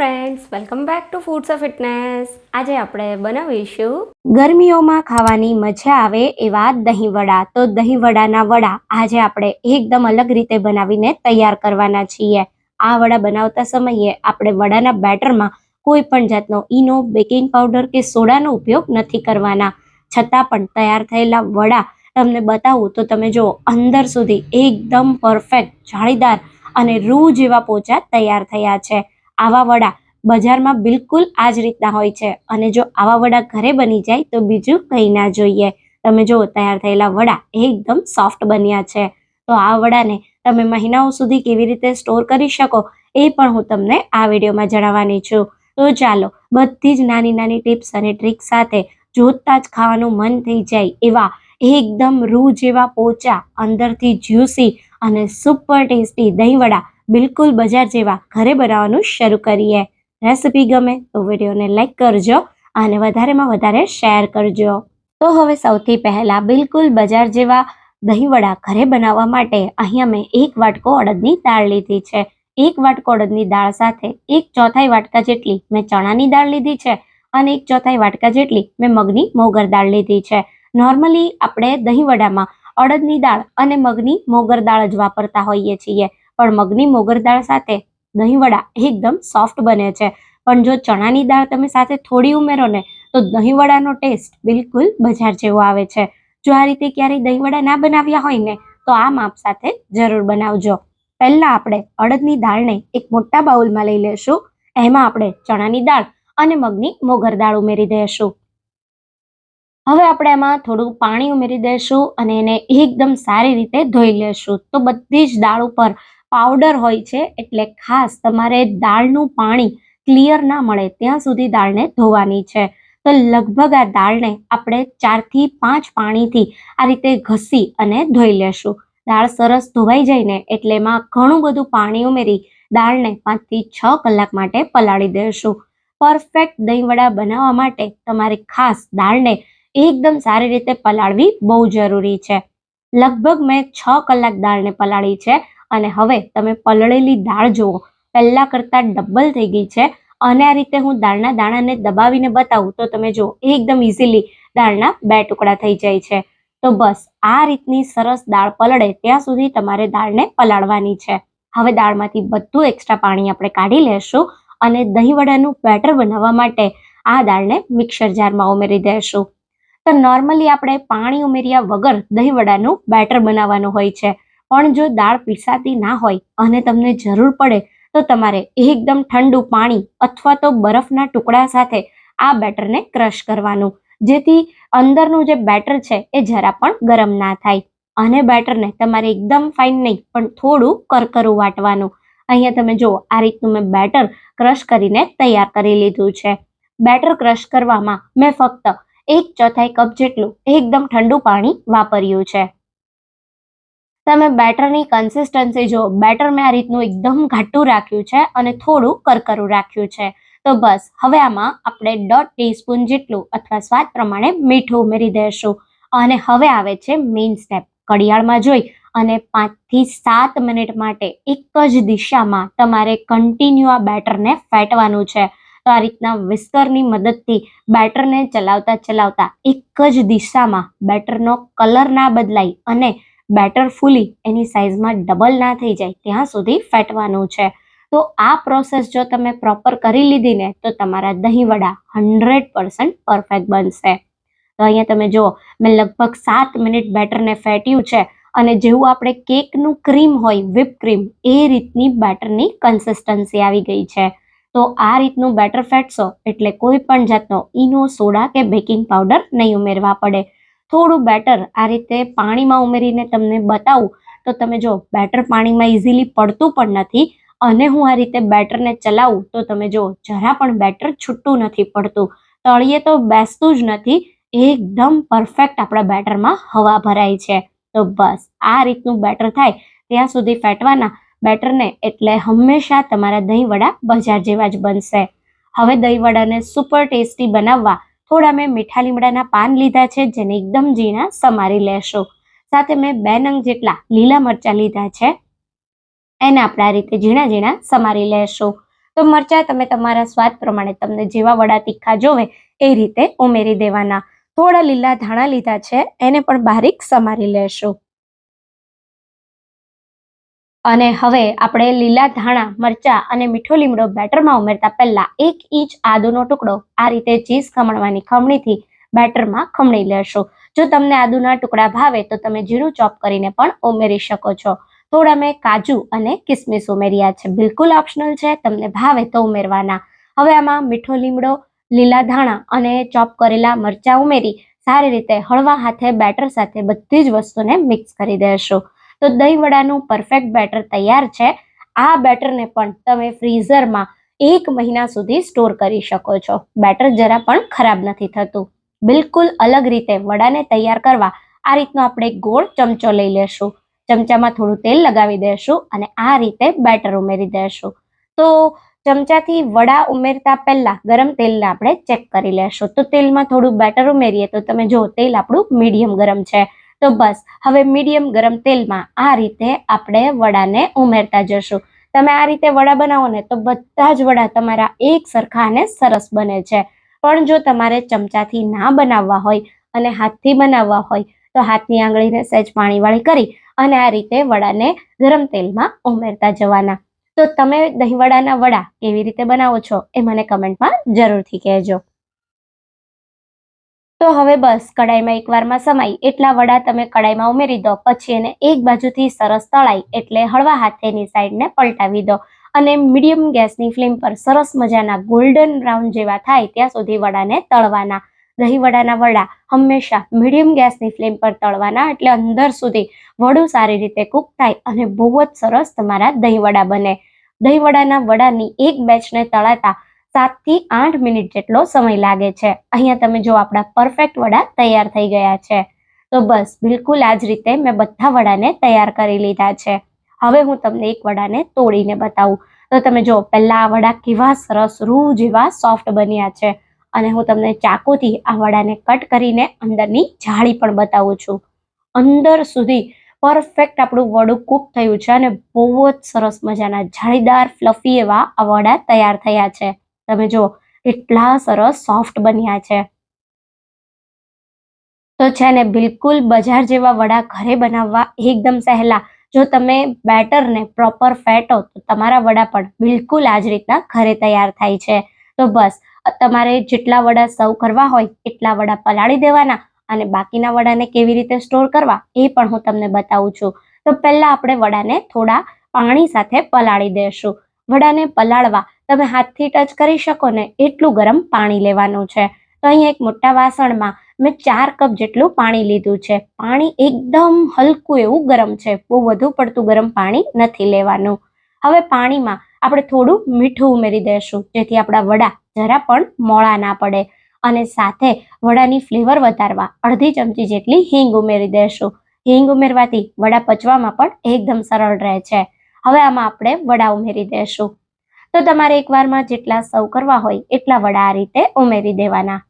Friends welcome back to foods of fitness આજે આપણે બનાવીશું ગરમીઓમાં ખાવાની મજા આવે એવા દહીં વડા. તો દહીં વડાના વડા આજે આપણે એકદમ અલગ રીતે બનાવીને તૈયાર કરવાના છીએ. આ વડા બનાવતા સમયે આપણે વડાના બેટરમાં કોઈ પણ જાતનો ઈનો, બેકિંગ પાવડર કે સોડાનો ઉપયોગ નથી કરવાના. છતાં પણ તૈયાર થયેલા વડા તમને બતાવું તો તમે જો અંદર સુધી એકદમ પરફેક્ટ જાળીદાર અને રૂ જેવા પોચા તૈયાર થયા છે. આવા વડા બજારમાં બિલકુલ આ જ રીતના હોય છે. અને જો આવા વડા ઘરે બની જાય તો બીજું કંઈ ના જોઈએ. તમે જો તૈયાર થયેલા વડા એકદમ સોફ્ટ બન્યા છે. તો આ વડાને તમે મહિનાઓ સુધી કેવી રીતે સ્ટોર કરી શકો એ પણ હું તમને આ વિડીયોમાં જણાવવાની છું. તો ચાલો, બધી જ નાની નાની ટિપ્સ અને ટ્રિક્સ સાથે જોતા જ ખાવાનું મન થઈ જાય એવા એકદમ રૂ જેવા પોચા, અંદરથી જ્યુસી અને સુપર ટેસ્ટી દહીં વડા બિલકુલ બજાર જેવા ઘરે બનાવવાનું શરૂ કરીએ. રેસિપી ગમે તો વિડીયોને લાઇક કરજો અને વધારેમાં વધારે શેર કરજો. તો હવે સૌથી પહેલાં બિલકુલ બજાર જેવા દહીંવડા ઘરે બનાવવા માટે અહીંયા મેં એક વાટકો અડદની દાળ લીધી છે. એક વાટકો અડદની દાળ સાથે એક ચોથાઈ વાટકા જેટલી મેં ચણાની દાળ લીધી છે અને એક ચોથાઈ વાટકા જેટલી મેં મગની મોગર દાળ લીધી છે. નોર્મલી આપણે દહીંવડામાં અડદની દાળ અને મગની મોગર દાળ જ વાપરતા હોઈએ છીએ. પણ મગની મોગર દાળ સાથે દહીં વડા એકદમ સોફ્ટ બને છે. પણ જો ચણાની દાળ તમે સાથે થોડી ઉમેરો ને, તો દહીં વડાનો ટેસ્ટ બિલકુલ બજાર જેવો આવે છે. જો આ રીતે ક્યારેય દહીં વડા ના બનાવ્યા હોય ને, તો આ માપ સાથે જરૂર બનાવજો. પહેલા આપણે અડદની દાળને એક મોટા બાઉલમાં લઈ લેશું. એમાં આપણે ચણાની દાળ અને મગની મોગર દાળ ઉમેરી દઈશું હવે આપણે એમાં થોડું પાણી ઉમેરી દઈશું અને એને એકદમ સારી રીતે ધોઈ લેશું. તો બધી જ દાળ ઉપર પાવડર હોય છે એટલે ખાસ તમારે દાળનું પાણી ક્લિયર ના મળે ત્યાં સુધી દાળને ધોવાની છે. તો લગભગ આ દાળને આપણે ચારથી પાંચ પાણીથી આ રીતે ઘસી અને ધોઈ લેશું. દાળ સરસ ધોવાઈ જાય ને એટલે એમાં ઘણું બધું પાણી ઉમેરી દાળને પાંચથી છ કલાક માટે પલાળી દઈશું પરફેક્ટ દહીંવડા બનાવવા માટે તમારે ખાસ દાળને એકદમ સારી રીતે પલાળવી બહુ જરૂરી છે. લગભગ મેં છ કલાક દાળને પલાળી છે. અને હવે તમે પલળેલી દાળ જુઓ. પહેલા કરતાં ડબલ થઈ ગઈ છે. અને આ રીતે હું દાળના દાણાને દબાવીને બતાવું તો તમે જુઓ એકદમ ઇઝીલી દાળના બે ટુકડા થઈ જાય છે. તો બસ, આ રીતની સરસ દાળ પલળે ત્યાં સુધી તમારે દાળને પલાળવાની છે. હવે દાળમાંથી બધું એક્સ્ટ્રા પાણી આપણે કાઢી લેશું અને દહીંવડાનું બેટર બનાવવા માટે આ દાળને મિક્સર જારમાં ઉમેરી દેશું. તો નોર્મલી આપણે પાણી ઉમેર્યા વગર દહીંવડાનું બેટર બનાવવાનું હોય છે. પણ જો દાળ પીસાતી ના હોય અને તમને જરૂર પડે, તો તમારે એકદમ ઠંડુ પાણી અથવા તો બરફના ટુકડા સાથે આ બેટરને ક્રશ કરવાનું. જેથી અંદરનું જે બેટર છે એ જરા પણ ગરમ ના થાય અને બેટરને તમારે એકદમ ફાઇન નહીં, પણ થોડું કરકરું વાટવાનું. અહીંયા તમે જુઓ, આ રીતનું મેં બેટર ક્રશ કરીને તૈયાર કરી લીધું છે. બેટર ક્રશ કરવામાં મેં ફક્ત એક ચોથાઈ કપ જેટલું એકદમ ઠંડુ પાણી વાપર્યું છે. તમે બેટરની કન્સિસ્ટન્સી જો બેટર મેં આ રીતનું એકદમ ઘાટું રાખ્યું છે અને થોડું કરકરું રાખ્યું છે. તો બસ, હવે આમાં આપણે દોઢ ટીસ્પૂન જેટલું અથવા સ્વાદ પ્રમાણે મીઠું ઉમેરી દઈશું અને હવે આવે છે મેઇન સ્ટેપ ઘડિયાળમાં જોઈ. અને પાંચથી સાત મિનિટ માટે એક જ દિશામાં તમારે કન્ટિન્યુ આ બેટરને ફેટવાનું છે. તો આ રીતના વિસ્કરની મદદથી બેટરને ચલાવતા ચલાવતા એક જ દિશામાં બેટરનો કલર ના બદલાય અને બેટર ફૂલી એની સાઇઝમાં ડબલ ના થઈ જાય ત્યાં સુધી ફેટવાનું છે. તો આ પ્રોસેસ જો તમે પ્રોપર કરી લીધી ને તો તમારા દહીં વડા હંડ્રેડ પર્સન્ટ પરફેક્ટ બનશે. તો અહીંયા તમે જુઓ, મેં લગભગ સાત મિનિટ બેટરને ફેટ્યું છે અને જેવું આપણે કેકનું ક્રીમ હોય વિપ ક્રીમ એ રીતની બેટરની કન્સિસ્ટન્સી આવી ગઈ છે. તો આ રીતનું બેટર ફેટશો એટલે કોઈ પણ જાતનો ઈનો, સોડા કે બેકિંગ પાવડર નહીં ઉમેરવા પડે. થોડું બેટર આ રીતે પાણીમાં ઉમેરીને તમને બતાવું, તો તમે જો બેટર પાણીમાં ઇઝીલી પડતું પણ નથી અને હું આ રીતે બેટરને ચલાવું, તો તમે જો જરા પણ બેટર છૂટું નથી પડતું. તળિયે તો બેસતું જ નથી, એકદમ પરફેક્ટ આપણા બેટરમાં હવા ભરાય છે. તો બસ, આ રીતનું બેટર થાય, ત્યાં સુધી ફેટવાના બેટરને એટલે હંમેશા તમારા દહીં વડા બજાર જેવા જ બનશે. હવે દહીં વડાને સુપર ટેસ્ટી બનાવવા થોડા મેં મીઠા લીમડાના પાન લીધા છે, જેને એકદમ ઝીણા સમારી લેશો. સાથે મેં બે નંગ જેટલા લીલા મરચાં લીધા છે, એને આપણે આ રીતે ઝીણા ઝીણા સમારી લેશું. તો મરચાં તમે તમારા સ્વાદ પ્રમાણે તમને જેવા વડા તીખા જોવે એ રીતે ઉમેરી દેવાના. થોડા લીલા ધાણા લીધા છે, એને પણ બારીક સમારી લેશું. અને હવે આપણે લીલા ધાણા, મરચા અને મીઠો લીમડો બેટરમાં ઉમેરતા પહેલા એક ઇંચ આદુનો ટુકડો આ રીતે ચીઝ ખમણવાની ખમણીથી બેટરમાં ખમણી લેશો. જો તમને આદુના ટુકડા ભાવે તો તમે જીરું ચોપ કરીને પણ ઉમેરી શકો છો. થોડા મેં કાજુ અને કિસમિસ ઉમેર્યા છે. બિલકુલ ઓપ્શનલ છે, તમને ભાવે તો ઉમેરવાના. હવે આમાં મીઠો લીમડો, લીલા ધાણા અને ચોપ કરેલા મરચા ઉમેરી સારી રીતે હળવા હાથે બેટર સાથે બધી જ વસ્તુને મિક્સ કરી દેશો. તો દહીં વડાનું પરફેક્ટ બેટર તૈયાર છે. આ બેટરને પણ તમે ફ્રીઝરમાં એક મહિના સુધી સ્ટોર કરી શકો છો. બેટર જરા પણ ખરાબ નથી થતું. બિલકુલ અલગ રીતે વડાને તૈયાર કરવા આ રીતનો આપણે ગોળ ચમચો લઈ લેશું. ચમચામાં થોડું તેલ લગાવી દેશું અને આ રીતે બેટર ઉમેરી દેશું. તો ચમચાથી વડા ઉમેરતા પહેલા ગરમ તેલને આપણે ચેક કરી લેશું. તો તેલમાં થોડું બેટર ઉમેરીએ તો તમે જો તેલ આપણું મીડિયમ ગરમ છે. તો બસ, હવે મીડિયમ ગરમ તેલમાં આ રીતે આપણે વડાને ઉમેરતા જશું. તમે આ રીતે વડા બનાવો ને તો બધા જ વડા તમારા એક સરખા અને સરસ બને છે. પણ જો તમારે ચમચાથી ના બનાવવા હોય અને હાથથી બનાવવા હોય, તો હાથની આંગળીને સહેજ પાણીવાળી કરી અને આ રીતે વડાને ગરમ તેલમાં ઉમેરતા જવાના. તો તમે દહીંવડાના વડા કેવી રીતે બનાવો છો એ મને કમેન્ટમાં જરૂરથી કહેજો. તો હવે બસ, કડાઈમાં એકવારમાં સમાઈ. એટલા વડા તમે કડાઈમાં ઉમેરી દો. પછી એને એક બાજુથી સરસ તળાઈ, એટલે હળવા હાથેની સાઈડને પલટાવી દો. અને મીડિયમ ગેસની ફ્લેમ પર સરસ મજાના ગોલ્ડન બ્રાઉન જેવા થાય ત્યાં સુધી વડાને તળવાના. દહીં વડાના વડા હંમેશા મીડિયમ ગેસની ફ્લેમ પર તળવાના, એટલે અંદર સુધી વડું સારી રીતે કૂક થાય અને બહુ જ સરસ તમારા દહીં વડા બને. દહીં વડાના વડાની એક બેચને તળાતા સાતથી આઠ મિનિટ જેટલો સમય લાગે છે. અહીંયા તમે જો આપણા પરફેક્ટ વડા તૈયાર થઈ ગયા છે. તો બસ, બિલકુલ આ જ રીતે મેં બધા વડાને તૈયાર કરી લીધા છે. હવે હું તમને એક વડાને તોડીને બતાવું. તો તમે જો, પહેલા આ વડા કેવા સરસ રૂ જેવા સોફ્ટ બન્યા છે. અને હું તમને ચાકુથી આ વડાને કટ કરીને અંદરની જાળી પણ બતાવું છું. અંદર સુધી પરફેક્ટ આપણું વડું કૂક થયું છે અને બહુ જ સરસ મજાના જાળીદાર ફ્લફી એવા આ વડા તૈયાર થયા છે. તમે જો એટલા સરસ સોફ્ટ બન્યા છે. તો છે ને બિલકુલ બજાર જેવા વડા ઘરે બનાવવા એકદમ સહેલા. જો તમે બેટરને પ્રોપર ફેટો તો તમારા વડા પણ બિલકુલ આ જ રીતના ઘરે તૈયાર થાય છે. તો બસ, તમારે જેટલા વડા સર્વ કરવા હોય, એટલા વડા પલાળી દેવાના અને બાકીના વડાને કેવી રીતે સ્ટોર કરવા, એ પણ હું તમને બતાવું છું. તો પહેલા આપણે વડાને થોડા પાણી સાથે પલાળી દેશું. વડાને પલાળવા તમે હાથથી ટચ કરી શકો ને એટલું ગરમ પાણી લેવાનું છે. તો અહીંયા એક મોટા વાસણમાં મેં ચાર કપ જેટલું પાણી લીધું છે. પાણી એકદમ હલકું એવું ગરમ છે. બહુ વધુ પડતું ગરમ પાણી નથી લેવાનું. હવે પાણીમાં આપણે થોડું મીઠું ઉમેરી દઈશું. જેથી આપણા વડા જરા પણ મોળા ના પડે. અને સાથે વડાની ફ્લેવર વધારવા અડધી ચમચી જેટલી હિંગ ઉમેરી દઈશું. હિંગ ઉમેરવાથી વડા પચવામાં પણ એકદમ સરળ રહે છે. હવે આમાં આપણે વડા ઉમેરી દઈશું. તો તમારે એકવારમાં જેટલા સર્વ કરવા હોય, એટલા વડા આ રીતે ઉમેરી દેવાના.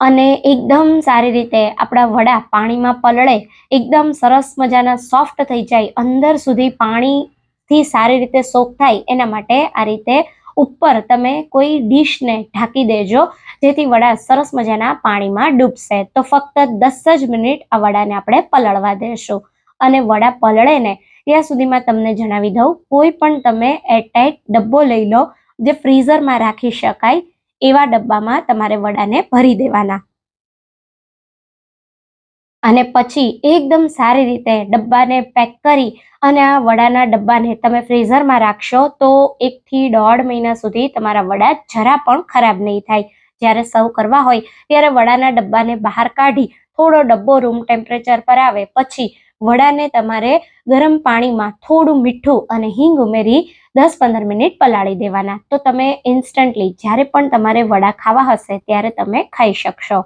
અને એકદમ સારી રીતે આપણા વડા પાણીમાં પલળે, એકદમ સરસ મજાના સોફ્ટ થઈ જાય, અંદર સુધી પાણીથી સારી રીતે સોક થાય, એના માટે આ રીતે ઉપર તમે કોઈ ડીશને ઢાંકી દેજો, જેથી વડા સરસ મજાના પાણીમાં ડૂબશે. તો ફક્ત દસ જ મિનિટ આ વડાને આપણે પલળવા દેશું. અને વડા પલળે ને ત્યાં સુધીમાં તમને જણાવી દઉં, કોઈ પણ તમે એરટાઈટ ડબ્બો લઈ લો જે ફ્રીઝરમાં રાખી શકાય, એવા ડબ્બામાં તમારે વડાને ભરી દેવાના. અને પછી એકદમ સારી રીતે ડબ્બાને પેક કરી અને આ વડાના ડબ્બાને તમે ફ્રીઝરમાં રાખશો તો એકથી દોઢ મહિના સુધી તમારા વડા જરા પણ ખરાબ નહીં થાય. જ્યારે સર્વ કરવા હોય ત્યારે વડાના ડબ્બાને બહાર કાઢી થોડો ડબ્બો રૂમ ટેમ્પરેચર પર આવે, પછી વડાને તમારે ગરમ પાણીમાં થોડું મીઠું અને હિંગ ઉમેરી દસ પંદર મિનિટ પલાળી દેવાના. તો તમે ઇન્સ્ટન્ટલી જ્યારે પણ તમારે વડા ખાવા હશે ત્યારે તમે ખાઈ શકશો.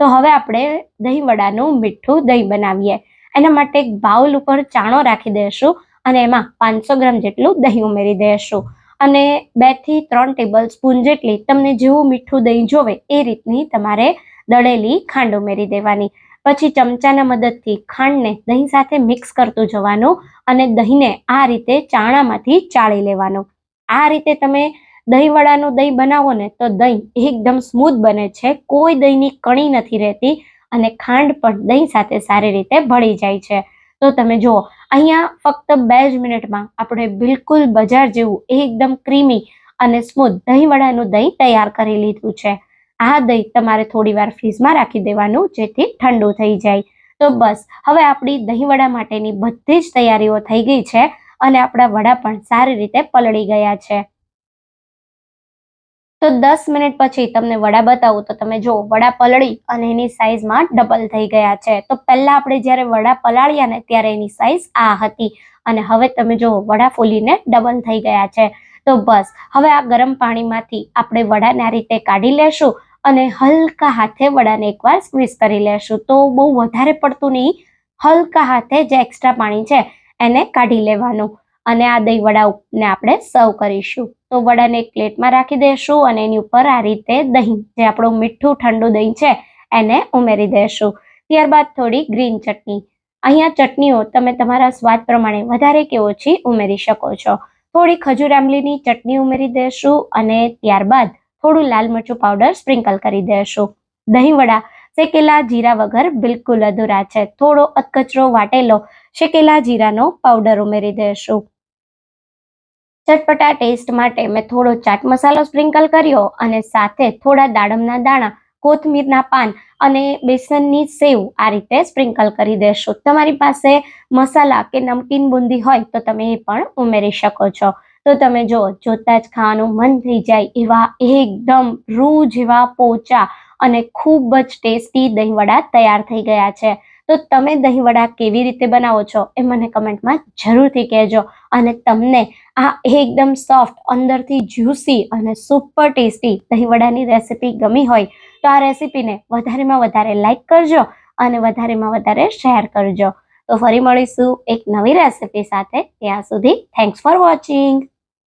તો હવે આપણે દહીં વડાનું મીઠું દહીં બનાવીએ. એના માટે એક બાઉલ ઉપર ચાણો રાખી દઈશું અને એમાં પાંચસો ગ્રામ જેટલું દહીં ઉમેરી દઈશું. અને બેથી ત્રણ ટેબલ સ્પૂન જેટલી તમને જેવું મીઠું દહીં જોવે એ રીતની તમારે દળેલી ખાંડ ઉમેરી દેવાની. પછી ચમચાના મદદથી ખાંડને દહીં સાથે મિક્સ કરતું જવાનું અને દહીંને આ રીતે ચાણામાંથી ચાળી લેવાનું. આ રીતે તમે દહીં વડાનું દહીં બનાવો ને તો દહીં એકદમ સ્મૂથ બને છે, કોઈ દહીંની કણી નથી રહેતી અને ખાંડ પણ દહીં સાથે સારી રીતે ભળી જાય છે. તો તમે જુઓ, અહીંયા ફક્ત બે જ મિનિટમાં આપણે બિલકુલ બજાર જેવું એકદમ ક્રીમી અને સ્મૂથ દહીં વડાનું દહીં તૈયાર કરી લીધું છે. આ દહીં તમારે થોડી વાર ફ્રીઝમાં રાખી દેવાનું, જેથી ઠંડુ થઈ જાય. તો બસ, હવે આપણી દહીં વડા માટેની બધી જ તૈયારીઓ થઈ ગઈ છે અને આપણા વડા પણ સારી રીતે પલળી ગયા છે. તો દસ મિનિટ પછી તમને વડા બતાવું, તો તમે જો વડા પલળી અને એની સાઈઝમાં ડબલ થઈ ગયા છે. તો પહેલા આપણે જ્યારે વડા પલાળ્યા ને ત્યારે એની સાઈઝ આ હતી અને હવે તમે જો વડા ફૂલીને ડબલ થઈ ગયા છે. તો બસ, હવે આ ગરમ પાણીમાંથી આપણે વડાને આ રીતે કાઢી લેશું અને હલકા હાથે વડાને એકવાર સ્ક્વીઝ કરી લેશું. તો બહુ વધારે પડતું નહીં, હલકા હાથે જે એક્સ્ટ્રા પાણી છે એને કાઢી લેવાનું. અને આ દહીં વડાને આપણે સર્વ કરીશું. તો વડાને એક પ્લેટમાં રાખી દઈશું અને એની ઉપર આ રીતે દહીં, જે આપણું મીઠું ઠંડુ દહીં છે, એને ઉમેરી દઈશું ત્યારબાદ થોડી ગ્રીન ચટણી. અહીંયા ચટણીઓ તમે તમારા સ્વાદ પ્રમાણે વધારે કે ઓછી ઉમેરી શકો છો. થોડી ખજૂર આંબલીની ચટણી ઉમેરી દઈશું અને ત્યારબાદ થોડું લાલ મરચું પાવડર સ્પ્રિંકલ કરી દેશું. દહીં વડા શેકેલા જીરા વગર બિલકુલ અધૂરા છે. થોડો અધકચરો વાટેલો શેકેલા જીરાનો પાવડર ઉમેરી દઈશું ચટપટા ટેસ્ટ માટે મેં થોડો ચાટ મસાલો સ્પ્રિંકલ કર્યો અને સાથે થોડા દાડમના દાણા, કોથમીરના પાન અને બેસનની સેવ આ રીતે સ્પ્રિંકલ કરી દેશો. તમારી પાસે મસાલા કે નમકીન બુંદી હોય તો તમે એ પણ ઉમેરી શકો છો. તો તમે જો, જોતા જ ખાવાનું મન થઈ જાય એવા એકદમ રૂ જેવા પોચા અને ખૂબ જ ટેસ્ટી દહીંવડા તૈયાર થઈ ગયા છે. તો તમે દહીંવડા કેવી રીતે બનાવો છો એ મને કમેન્ટમાં જરૂરથી કહેજો અને તમને આ એકદમ સોફ્ટ, અંદરથી જ્યુસી અને સુપર ટેસ્ટી દહીંવડાની રેસિપી ગમી હોય તો આ રેસિપીને વધારેમાં વધારે લાઇક કરજો અને વધારેમાં વધારે શેર કરજો. તો ફરી મળીશું એક નવી રેસિપી સાથે ત્યાં સુધી થેન્ક્સ ફોર વોચિંગ.